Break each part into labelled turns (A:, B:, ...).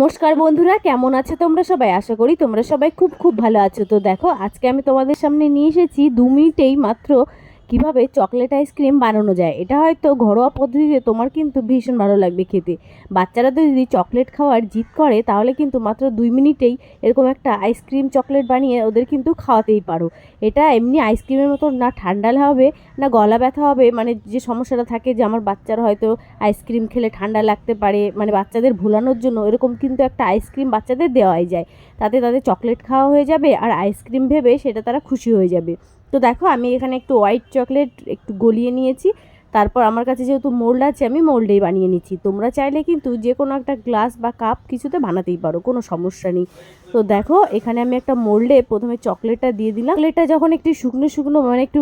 A: নমস্কার বন্ধুরা, কেমন আছো তোমরা সবাই? আশা করি তোমরা সবাই খুব খুব ভালো আছো। তো দেখো, আজকে আমি তোমাদের সামনে নিয়ে এসেছি দু মিনিটেই মাত্র কীভাবে চকলেট আইসক্রিম বানানো যায়? এটা হয়তো ঘরোয়া পদ্ধতিতে তোমার কিন্তু ভীষণ ভালো লাগবে খেতে। বাচ্চারা তো যদি চকলেট খাওয়ার জিদ করে, তাহলে কিন্তু মাত্র দুই মিনিটেই এরকম একটা আইসক্রিম চকলেট বানিয়ে ওদের কিন্তু খাওয়াতেই পারো। এটা এমনি আইসক্রিমের মতো না ঠান্ডা হবে, না গলা ব্যথা হবে মানে যে সমস্যাটা থাকে যে আমার বাচ্চারা হয়তো আইসক্রিম খেলে ঠান্ডা লাগতে পারে মানে বাচ্চাদের ভুলানোর জন্য এরকম কিন্তু একটা আইসক্রিম বাচ্চাদের দেওয়াই যায়। তাতে তাদের চকলেট খাওয়া হয়ে যাবে আর আইসক্রিম ভেবে সেটা তারা খুশি হয়ে যাবে। তো দেখো, আমি এখানে একটু হোয়াইট চকলেট একটু গলিয়ে নিয়েছি। তারপর আমার কাছে যেহেতু মোল্ড আছে, আমি মোল্ডেই বানিয়ে নিচ্ছি। তোমরা চাইলে কিন্তু যে কোনো একটা গ্লাস বা কাপ কিছুতে বানাতেই পারো, কোনো সমস্যা নেই। তো দেখো, এখানে আমি একটা মোল্ডে প্রথমে চকলেটটা দিয়ে দিলাম। চকলেটটা যখন একটু শুকনো শুকনো মানে একটু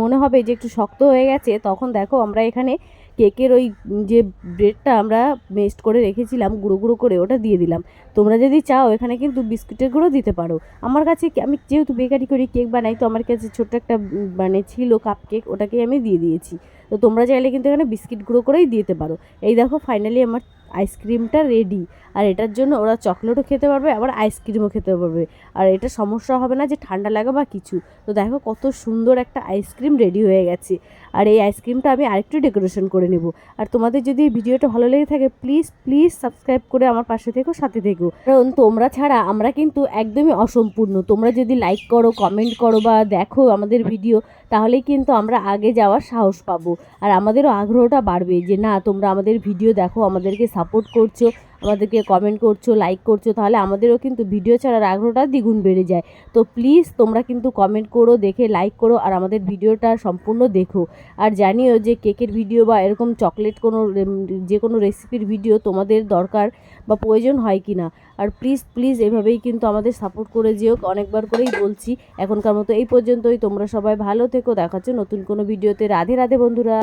A: মনে হবে যে একটু শক্ত হয়ে গেছে, তখন দেখো আমরা এখানে কেকের ওই যে ব্রেডটা আমরা মেস্ট করে রেখেছিলাম, গুঁড়ো গুঁড়ো করে ওটা দিয়ে দিলাম। তোমরা যদি চাও, এখানে কিন্তু বিস্কুটের গুঁড়ো দিতে পারো। আমার কাছে আমি যেহেতু বেকারি করি, কেক বানাই, তো আমার কাছে ছোট্ট একটা মানে ছিল কাপ কেক ওটাকেই আমি দিয়ে দিয়েছি। তো তোমরা চাইলে কিন্তু এখানে বিস্কিট গুঁড়ো করেই দিতে পারো। এই দেখো ফাইনালি আমার আইসক্রিমটা রেডি আর এটার জন্য ওরা চকলেটও খেতে পারবে, আবার আইসক্রিমও খেতে পারবে। আর এটা সমস্যা হবে না যে ঠান্ডা লাগে বা কিছু। তো দেখো কত সুন্দর একটা আইসক্রিম রেডি হয়ে গেছে। আর এই আইসক্রিমটা আমি আরেকটু ডেকোরেশন করে নেব। আর তোমাদের যদি এই ভিডিওটা ভালো লেগে থাকে প্লিজ প্লিজ সাবস্ক্রাইব করে আমার পাশে থেকো, সাথে থেকো। কারণ তোমরা ছাড়া আমরা কিন্তু একদমই অসম্পূর্ণ। তোমরা যদি লাইক করো কমেন্ট করো বা দেখো আমাদের ভিডিও তাহলেই কিন্তু আমরা আগে যাওয়ার সাহস পাবো। আর আমাদেরও আগ্রহটা বাড়বে যে না, তোমরা আমাদের ভিডিও দেখো, আমাদেরকে সাপোর্ট করছ, আমাদেরকে কমেন্ট করছ লাইক করছ, তাহলে আমাদেরও কিন্তু ভিডিও ছাড়ার আগ্রহটা দ্বিগুণ বেড়ে যায়। তো প্লিজ তোমরা কিন্তু কমেন্ট করো, দেখে লাইক করো, আর আমাদের ভিডিওটা সম্পূর্ণ দেখো। আর জানিও যে কেকের ভিডিও বা এরকম চকলেট কোনো যে কোনো রেসিপির ভিডিও তোমাদের দরকার বা প্রয়োজন হয় কি না আর প্লিজ প্লিজ এভাবেই কিন্তু আমাদের সাপোর্ট করে যেও। অনেকবার করেই বলছি, এখনকার মতো এই পর্যন্তই। তোমরা সবাই ভালো থেকো, দেখাচ্ছ নতুন কোনো ভিডিওতে রাধে রাধে বন্ধুরা।